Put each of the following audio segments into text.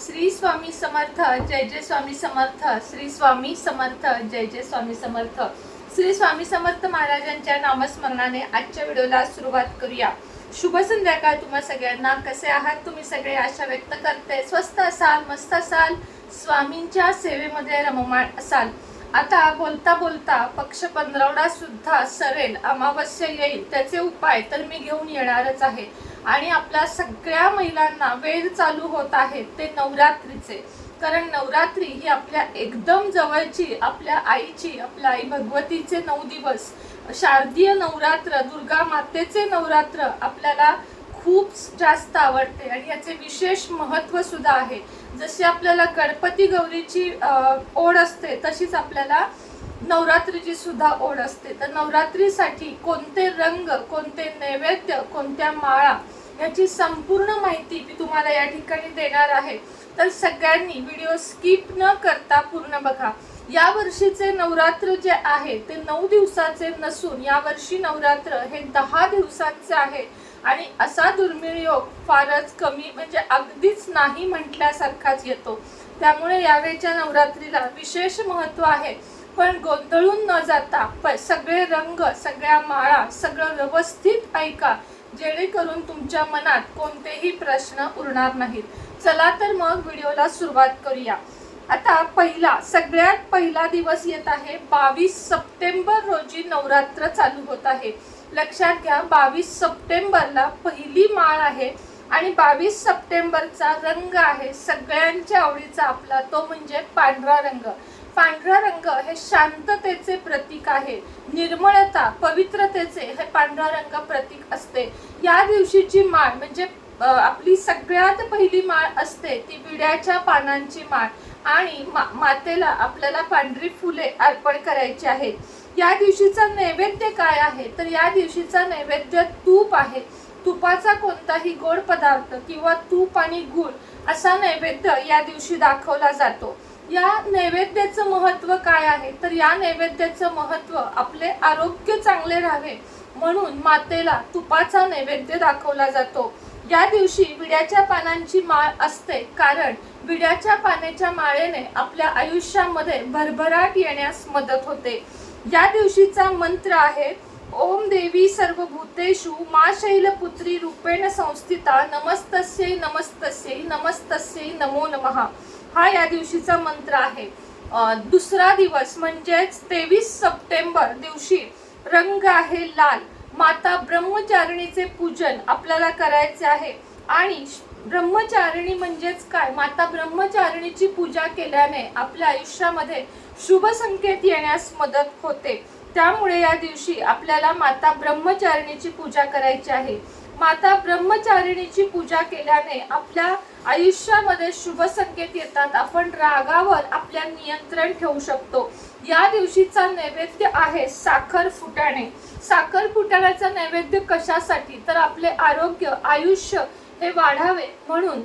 श्री स्वामी समर्थ जय जय स्वामी समर्थ श्री स्वामी समर्थ जय जय स्वामी समर्थ. श्री स्वामी समर्थ महाराजांच्या नामस्मरणाने आजच्या व्हिडिओला सुरुवात करूया. शुभ संध्याकाळ तुम्हा सगळ्यांना. कसे आहात तुम्ही सगळे? आशा व्यक्त करते. स्वस्त असाल मस्त असाल स्वामींच्या सेवेमध्ये रममाण असाल. आता बोलता बोलता पक्ष पंधरवडा सुद्धा सरेल अमावस्या येईल त्याचे उपाय तर मी घेऊन येणारच आहे. आणि आपल्या सगळ्या महिलांना वेळ चालू होत आहे ते नवरात्रीचे. कारण नवरात्री ही आपल्या एकदम जवळची आपल्या आईची आपल्या आई भगवतीचे नऊ दिवस. शारदीय नवरात्र दुर्गा मातेचे नवरात्र आपल्याला खूप जास्त आवडते. आणि याचे विशेष महत्त्व सुद्धा आहे. जशी आपल्याला गणपती गौरीची ओढ असते तशीच आपल्याला नवरात्रीची सुद्धा ओढ असते. तर नवरात्रीसाठी कोणते रंग कोणते नैवेद्य कोणत्या माळा याची संपूर्ण माहिती मी तुम्हाला या ठिकाणी देणार आहे. तर सगळ्यांनी व्हिडिओ स्किप न करता पूर्ण बघा. या वर्षीचे नवरात्र जे आहे ते नऊ दिवसाचे नसून या वर्षी नवरात्र हे दहा दिवसांचे आहे. आणि असा दुर्मिळ योग फारच कमी म्हणजे अगदीच नाही म्हटल्यासारखाच येतो. त्यामुळे यावेळच्या नवरात्रीला विशेष महत्त्व आहे. पण गोंधळून न जाता प सगळे रंग सगळ्या माळा सगळं व्यवस्थित ऐका. जेणेकरून तुमच्या मनात कोणतेही प्रश्न उरणार नाहीत. चला तर मग व्हिडिओला सुरुवात करूया. आता पहिला सगळ्यात पहिला दिवस येत आहे. बावीस सप्टेंबर रोजी नवरात्र चालू होत आहे. लक्षात घ्या बावीस सप्टेंबरला पहिली माळ आहे आणि बावीस सप्टेंबरचा रंग आहे सगळ्यांच्या आवडीचा आपला तो म्हणजे पांढरा रंग. पांढरा रंग हे शांततेचे प्रतीक आहे. निर्मळता पवित्रतेचे हे पांढरा रंग प्रतीक असते. या दिवशीची माळ म्हणजे आपली सगळ्यात पहिली माळ असते ती विड्याच्या पानांची माळ. आणि मा मातेला आपल्याला पांढरी फुले अर्पण करायची आहेत. या दिवशीचा नैवेद्य काय आहे? तर या दिवशीचा नैवेद्य तूप आहे. तुपाचा कोणताही गोड पदार्थ किंवा तूप आणि गुळ असा नैवेद्य या दिवशी दाखवला जातो. या नैवेद्याचं महत्त्व काय आहे? तर या नैवेद्याचं महत्त्व आपले आरोग्य चांगले राहावे म्हणून मातेला तुपाचा नैवेद्य दाखवला जातो. या दिवशी विड्याच्या पानांची माळ असते. कारण विड्याच्या पाण्याच्या माळेने आपल्या आयुष्यामध्ये भरभराट येण्यास मदत होते. या दिवशीचा मंत्र आहे ओम देवी सर्व भूतेषु मा शैलपुत्री रूपेण संस्थिता नमस्तस्यै नमस्तस्यै नमस्तस्यै नमो नमः. हा या दिवशीचा मंत्र आहे. दुसरा दिवस म्हणजेच तेवीस सप्टेंबर दिवशी रंग आहे लाल. माता ब्रह्मचारिणीचे पूजन आपल्याला करायचे आहे. आणि ब्रह्मचारिणी म्हणजेच काय? माता ब्रह्मचारिणीची पूजा केल्याने आपल्या आयुष्यामध्ये शुभ संकेत येण्यास मदत होते. त्यामुळे या दिवशी आपल्याला माता ब्रह्मचारिणीची पूजा करायची आहे. माता ब्रह्मचारिणीची पूजा केल्याने आपल्या आयुष्यामध्ये शुभ संकेत येतात. आपण रागावर आपल्या नियंत्रण ठेवू शकतो. या दिवशीचा नैवेद्य आहे साखर फुटाणे. साखर फुटाण्याचा नैवेद्य कशासाठी? तर आपले आरोग्य आयुष्य हे वाढावे म्हणून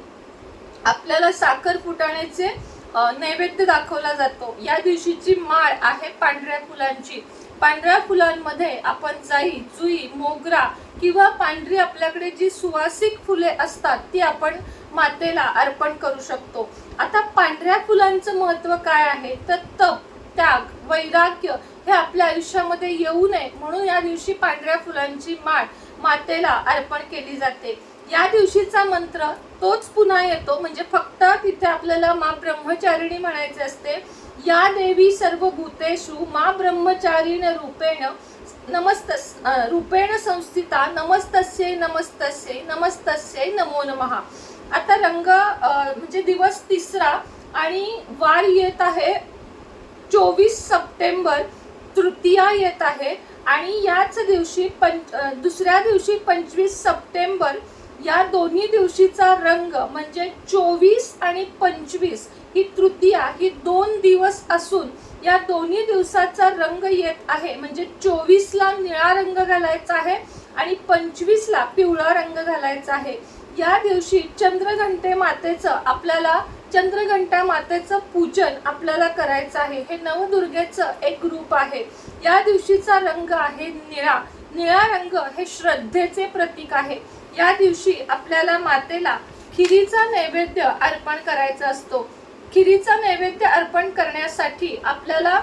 आपल्याला साखर फुटाण्याचे नैवेद्य दाखवला जातो. या दिवशीची माळ आहे पांढऱ्या फुलांची. पांढऱ्या फुलांमध्ये आपण जाई जुई मोगरा किंवा पांढरी आपल्याकडे जी सुवासिक फुले असतात ती आपण मातेला अर्पण करू शकतो. आता पांढऱ्या फुलांचं महत्त्व काय आहे? तर तप त्याग वैराग्य हे आपल्या आयुष्यामध्ये येऊ नये म्हणून या दिवशी पांढऱ्या फुलांची माळ मातेला अर्पण केली जाते. या दिवशीचा मंत्र तोच पुन्हा येतो. म्हणजे फक्त तिथे आपल्याला मा ब्रह्मचारिणी म्हणायचे असते या देवी सर्व भूतेषु मा ब्रह्मचारिण रूपेण नमस्तस रूपेण संस्थिता नमस्तस्यै नमस्तस्यै नमस्तस्यै नमो नमः. आता रंग म्हणजे दिवस तिसरा आणि वार येत आहे. चोवीस सप्टेंबर तृतीया येत आहे आणि याच दिवशी पंच दुसऱ्या दिवशी पंचवीस सप्टेंबर या दोन्ही दिवशीचा रंग म्हणजे चोवीस आणि पंचवीस ही तृतीया ही दोन दिवस असून या दोन्ही दिवसाचा रंग येत आहे. म्हणजे चोवीसला निळा रंग घालायचा आहे आणि पंचवीसला पिवळा रंग घालायचा आहे. या दिवशी चंद्रघंटे मातेचं आपल्याला चंद्रघंटा मातेचं पूजन आपल्याला करायचं आहे. हे नवदुर्गेचं एक रूप आहे. या दिवशीचा रंग आहे निळा. निळा रंग हे श्रद्धेचे प्रतीक आहे. या दिवशी आपल्याला मातेला खिरीचा नैवेद्य अर्पण करायचा असतो. खिरीचा नैवेद्य अर्पण करण्यासाठी आपल्याला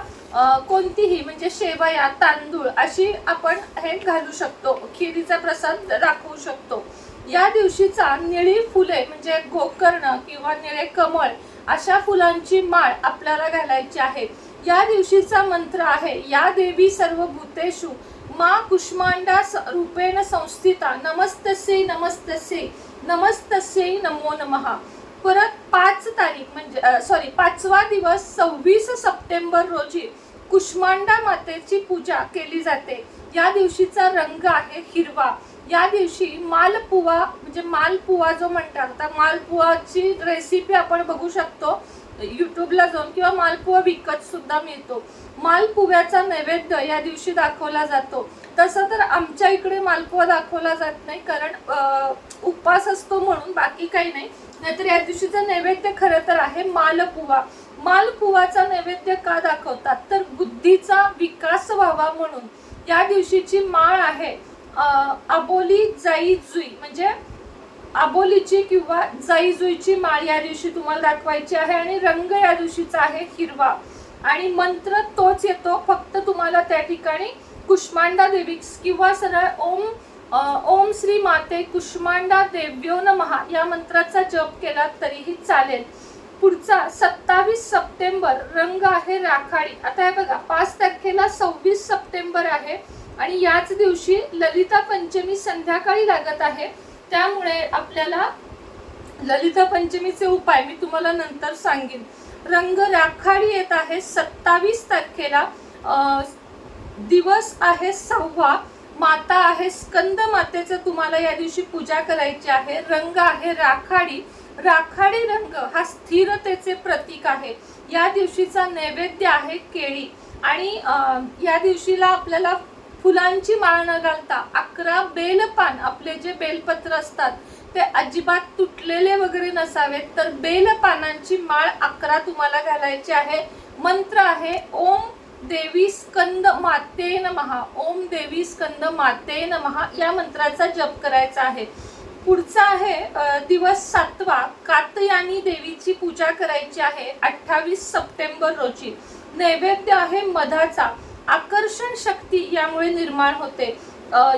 कोणतीही म्हणजे शेवया तांदूळ अशी आपण हे घालू शकतो. खिरीचा प्रसाद दाखवू शकतो. या दिवशीचा निळी फुले म्हणजे गोकर्ण किंवा निळे कमळ अशा फुलांची माळ आपल्याला घालायची आहे. या दिवशीचा मंत्र आहे या देवी सर्व भूतेषु मा कुष्मांडा स- रूपेण संस्थिता नमस्तसे नमस्तसे नमस्तसे नमो नमः. परत पाच तारीख म्हणजे सॉरी पाचवा दिवस सव्वीस सप्टेंबर रोजी कुष्मांडा मातेची पूजा केली जाते. या दिवशीचा रंग आहे हिरवा. या दिवशी मालपुवा म्हणजे मालपुवा जो म्हणतात आता मालपुवाची रेसिपी आपण बघू शकतो. युट्यूबला जाऊन किंवा मालपुवा विकत सुद्धा मिळतो. मालपुव्याचा नैवेद्य या दिवशी दाखवला जातो. तसं तर आमच्या इकडे मालपुवा दाखवला जात नाही कारण उपवास असतो म्हणून बाकी काही नाही. नाहीतर या दिवशीचा नैवेद्य खरं तर आहे मालपुवा. मालपुवाचा नैवेद्य का दाखवतात? तर बुद्धीचा विकास व्हावा म्हणून. या दिवशीची माळ आहे अबोली जाई जुई म्हणजे आबोलीची किंवा जाई जुईची माळ या दिवशी तुम्हाला दाखवायची आहे आणि रंग या दिवशीचा आहे हिरवा. आणि मंत्र तोच येतो फक्त तुम्हाला त्या ठिकाणी कुष्मांडा देवी किंवा सरळ ओम ओम श्री माते कुष्मांडा देव्यो नमः या मंत्राचा जप केला तरीही चालेल. पुढचा सत्तावीस सप्टेंबर रंग आहे राखाडी. आता हे बघा पाच तारखेला सव्वीस सप्टेंबर आहे आणि याच दिवशी ललिता पंचमी संध्याकाळी लागत आहे. त्यामुळे आपल्याला ललिता पंचमीचे उपाय मी तुम्हाला नंतर सांगेन. रंग राखाडी येत आहे सत्तावीस तारखेला. दिवस आहे सव्वा. माता आहे स्कंद मातेचं तुम्हाला या दिवशी पूजा करायची आहे. रंग आहे राखाडी. राखाडी रंग हा स्थिरतेचे प्रतीक आहे. या दिवशीचा नैवेद्य आहे केळी. आणि या दिवशीला आपल्याला फुलांची माळ न घालता अकरा बेलपान आपले जे बेलपत्र असतात ते अजिबात तुटलेले वगैरे नसावेत. तर बेलपानांची माळ अकरा तुम्हाला घालायची आहे. मंत्र आहे ओम देवी स्कंद माते नमहा ओम देवी स्कंद माते नमहा या मंत्राचा जप करायचा आहे. पुढचा आहे दिवस सातवा. कातयानी देवीची पूजा करायची आहे अठ्ठावीस सप्टेंबर रोजी. नैवेद्य आहे मधाचा. आकर्षण शक्ती यामुळे निर्माण होते.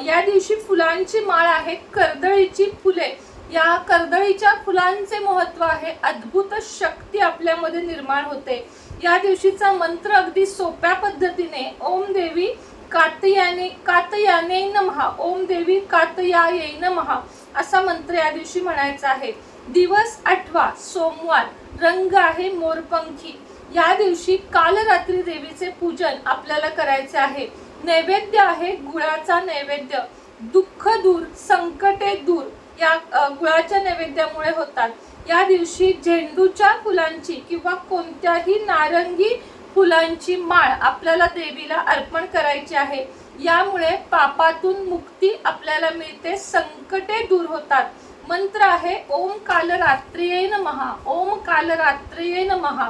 या दिवशी फुलांची माळ आहे कर्दळीची फुले. या कर्दळीच्या फुलांचे महत्त्व आहे अद्भुत शक्ती आपल्यामध्ये निर्माण होते. या दिवशीचा मंत्र अगदी सोप्या पद्धतीने ओम देवी कातयाने कातयाने नमहा ओम देवी कातयाये नमहा असा मंत्र या दिवशी म्हणायचा आहे. दिवस आठवा सोमवार रंग आहे मोरपंखी. या दिवशी काल रात्री देवीचे पूजन आपल्याला करायचे आहे. नैवेद्य आहे गुळाचा नैवेद्य. दुःख दूर संकटे दूर या गुळाच्या नैवेद्यामुळे होतात. या दिवशी झेंडूच्या फुलांची किंवा कोणत्याही नारंगी फुलांची माळ आपल्याला देवीला अर्पण करायची आहे. यामुळे पापातून मुक्ती आपल्याला मिळते संकटे दूर होतात. मंत्र आहे ओम काल रात्रिये महा ओम काल रात्रिये महा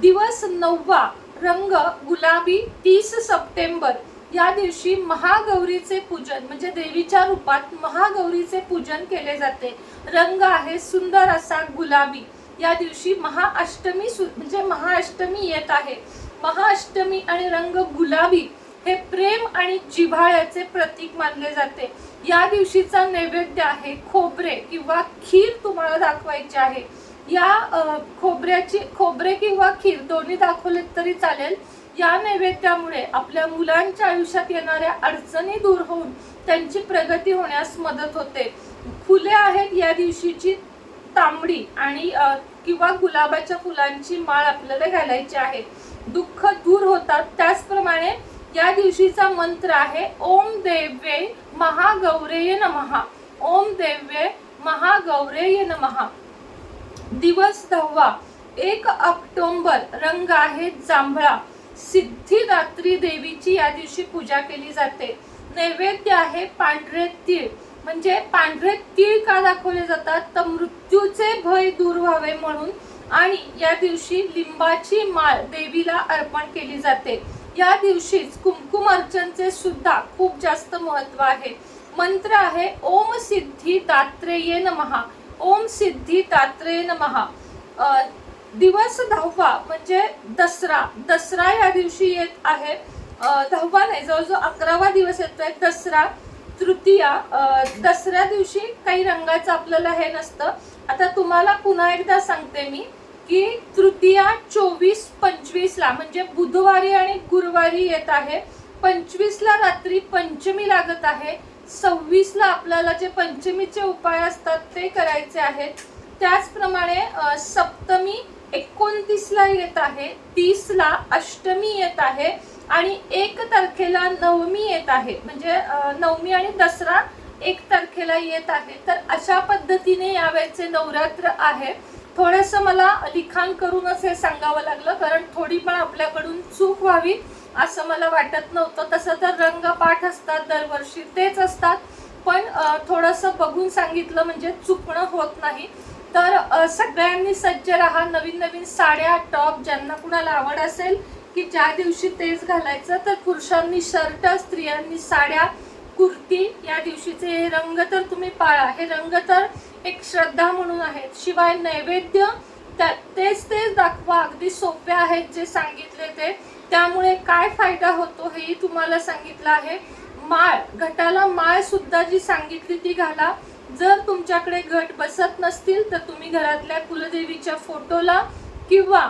दिवस नववा रंग गुलाबी तीस सप्टेंबर. या दिवशी महागौरीचे पूजन म्हणजे देवीच्या रूपात महागौरीचे पूजन केले जाते. रंग आहे सुंदर असा गुलाबी. या दिवशी महाअष्टमी सु- म्हणजे महाअष्टमी येत आहे. महाअष्टमी आणि रंग गुलाबी हे प्रेम आणि जिव्हाळ्याचे प्रतीक मानले जाते. या दिवशीचा नैवेद्य आहे खोबरे किंवा खीर तुम्हाला दाखवायचे आहे. या खोबऱ्याची खोबरे किंवा खीर दोन्ही दाखवले तरी चालेल. या नैवेद्यामुळे आपल्या मुलांच्या आयुष्यात येणाऱ्या अडचणी दूर होऊन त्यांची प्रगती होण्यास मदत होते. फुले आहेत या दिवशीची तांबडी आणि किंवा गुलाबाच्या फुलांची माळ आपल्याला घालायची आहे. दुःख दूर होतात. त्याचप्रमाणे या दिवशीचा मंत्र आहे ओम देव्ये महागौरेय नमहा ओम देव्ये महागौरेय नमहा दिवस दहावा एक ऑक्टोंबर रंग आहे जांभळा. सिद्धिदात्री देवीची या दिवशी पूजा केली जाते. नैवेद्य आहे पांढरे तीळ. म्हणजे पांढरे तीळ का दाखवले जातात? तर मृत्यूचे भय दूर व्हावे म्हणून. आणि या दिवशी लिंबाची माळ देवीला अर्पण केली जाते. या दिवशीच कुमकुम अर्चनचे सुद्धा खूप जास्त महत्त्व आहे. मंत्र आहे ओम सिद्धी दात्रेये नमहा ओम सिद्धी तात्रे नमहा. दिवस दहावा म्हणजे दसरा. दसरा या दिवशी येत आहे. दहावा नाही जवळजवळ अकरावा दिवस येतोय दसरा तृतीया. दसऱ्या दिवशी काही रंगाचं आपल्याला हे नसतं. आता तुम्हाला पुन्हा एकदा सांगते मी की तृतीया चोवीस पंचवीसला म्हणजे बुधवारी आणि गुरुवारी येत आहे. पंचवीसला रात्री पंचमी लागत आहे. सव्वीसला आपल्याला जे पंचमीचे उपाय असतात ते करायचे आहेत. त्याचप्रमाणे सप्तमी एकोणतीसला येत आहे तीसला अष्टमी येत आहे आणि एक तारखेला नवमी येत आहे. म्हणजे नवमी आणि दसरा एक तारखेला येत आहे. तर अशा पद्धतीने यावेळेचे नवरात्र आहे. थोडंसं मला लिखाण करूनच हे सांगावं लागलं कारण थोडी पण आपल्याकडून चूक व्हावी असं मला वाटत नव्हतं. तसं तर रंगपाठ असतात दरवर्षी तेच असतात. पण थोडंसं बघून सांगितलं म्हणजे चुकणं होत नाही. तर सगळ्यांनी सज्ज राहा. नवीन नवीन साड्या टॉप ज्यांना कुणाला आवड असेल की ज्या दिवशी तेच घालायचं तर पुरुषांनी शर्ट स्त्रियांनी साड्या कुर्ती या दिवशीचे हे रंग तर तुम्ही पाळा. हे रंग तर एक श्रद्धा म्हणून आहेत. शिवाय नैवेद्य त्या तेच तेच दाखवा. अगदी सोपे आहेत जे सांगितले ते. त्यामुळे काय फायदा होतो हेही तुम्हाला सांगितलं आहे. माळ घटाला माळ सुद्धा जी सांगितली ती घाला. जर तुमच्याकडे घट बसत नसतील तर तुम्ही घरातल्या कुलदेवीच्या फोटोला किंवा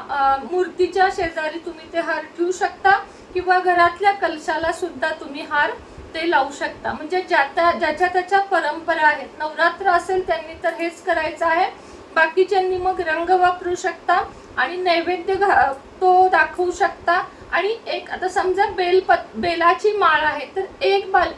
मूर्तीच्या शेजारी तुम्ही ते हार ठेवू शकता. किंवा घरातल्या कलशाला सुद्धा तुम्ही हार ते लावू शकता. म्हणजे ज्या त्या ज्याच्या त्याच्या परंपरा आहेत. नवरात्र असेल त्यांनी तर हेच करायचं आहे. बाकीच्यांनी मग रंग वापरू शकता आणि नैवेद्य घा- तो दाखवू शकता. आणि एक आता समजा बेलपत बेलाची माळ आहे तर एक बाल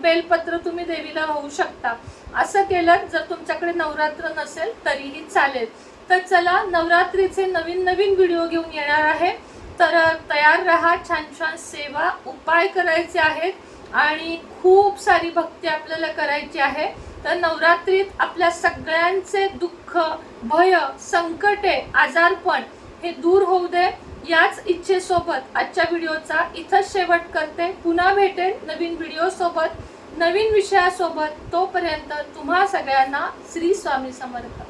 बेलपत्र तुम्ही देवीला होऊ शकता. असं केलं जर तुमच्याकडे नवरात्र नसेल तरीही चालेल. तर चला नवरात्रीचे नवीन नवीन व्हिडिओ घेऊन येणार आहे. तर तयार राहा छान छान सेवा उपाय करायचे आहेत. आणि खूप सारी भक्ती आपल्याला करायची आहे. तर नवरात्रीत आपल्या सगळ्यांचे दुःख भय संकटे आजारपण हे दूर होऊ दे. याच इच्छेसोबत आजच्या व्हिडिओचा इथंच शेवट करते. पुन्हा भेटेन नवीन व्हिडिओसोबत नवीन विषयासोबत. तोपर्यंत तुम्हा सगळ्यांना श्री स्वामी समर्थ.